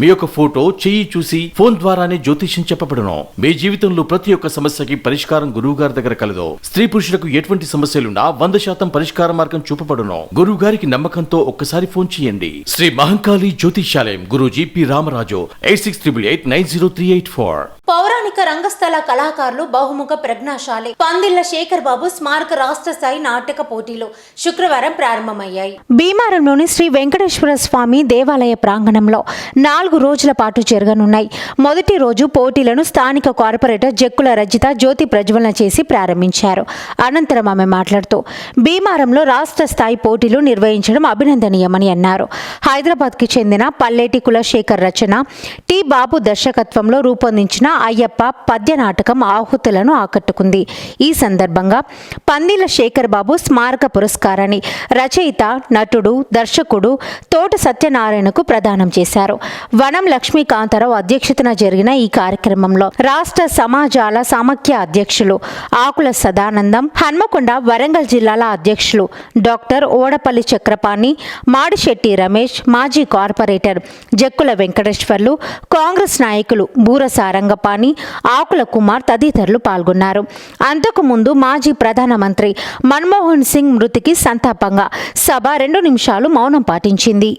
మీ యొక్క ఫోటో చెయ్యి చూసి ఫోన్ ద్వారానే జ్యోతిష్యం చెప్పబడును. మీ జీవితంలో ప్రతి ఒక్క సమస్యకి పరిష్కారం గురువు గారి దగ్గర కలదు. స్త్రీ పురుషులకు ఎటువంటి సమస్యలున్నా వంద శాతం పరిష్కార మార్గం చూపబడును. గురువు గారికి నమ్మకంతో ఒక్కసారి ఫోన్ చేయండి. Shri Mahankali Jyotishyalayam Guruji P Ramaraju eight six triple eight nine zero three eight four. పౌరాణిక రంగస్థల కళాకారులు బహుముఖ ప్రజ్ఞాశాలి. పందిళ్ళ శేఖర్ బాబు స్మారక రాష్ట్ర స్థాయి నాటక పోటీలు శుక్రవారం ప్రారంభమయ్యాయి. భీమారంలోని శ్రీ వెంకటేశ్వర స్వామి దేవాలయ ప్రాంగణంలో నాలుగు రోజుల పాటు జరగనున్నాయి. మొదటి రోజు పోటీలను స్థానిక కార్పొరేటర్ జక్కుల రజిత జ్యోతి ప్రజ్వలన చేసి ప్రారంభించారు. అనంతరం ఆమె మాట్లాడుతూ భీమారంలో రాష్ట్ర స్థాయి పోటీలు నిర్వహించడం అభినందనీయమని అన్నారు. హైదరాబాద్కి చెందిన పల్లేటి కులశేఖర్ రచన టి బాబు దర్శకత్వంలో రూపొందించిన అయ్యప్ప పద్య నాటకం ఆహుతులను ఆకట్టుకుంది. ఈ సందర్భంగా పందిల శేఖర్ బాబు స్మారక పురస్కారాన్ని రచయిత నటుడు దర్శకుడు తోట సత్యనారాయణకు ప్రదానం చేశారు. వనం లక్ష్మీకాంతారావు అధ్యక్షతన జరిగిన ఈ కార్యక్రమంలో రాష్ట్ర సమాజాల సమాఖ్య అధ్యక్షులు ఆకుల సదానందం హన్మకొండ వరంగల్ జిల్లాల అధ్యక్షులు డాక్టర్ ఓడపల్లి చక్రపాణి మాడిశెట్టి రమేష్ మాజీ కార్పొరేటర్ జక్కుల వెంకటేశ్వర్లు కాంగ్రెస్ నాయకులు బూర సారంగపాణి ఆకుల కుమార్ తదితరులు పాల్గొన్నారు. అంతకుముందు మాజీ ప్రధానమంత్రి మన్మోహన్ సింగ్ మృతికి సంతాపంగా సభ రెండు నిమిషాలు మౌనం పాటించింది.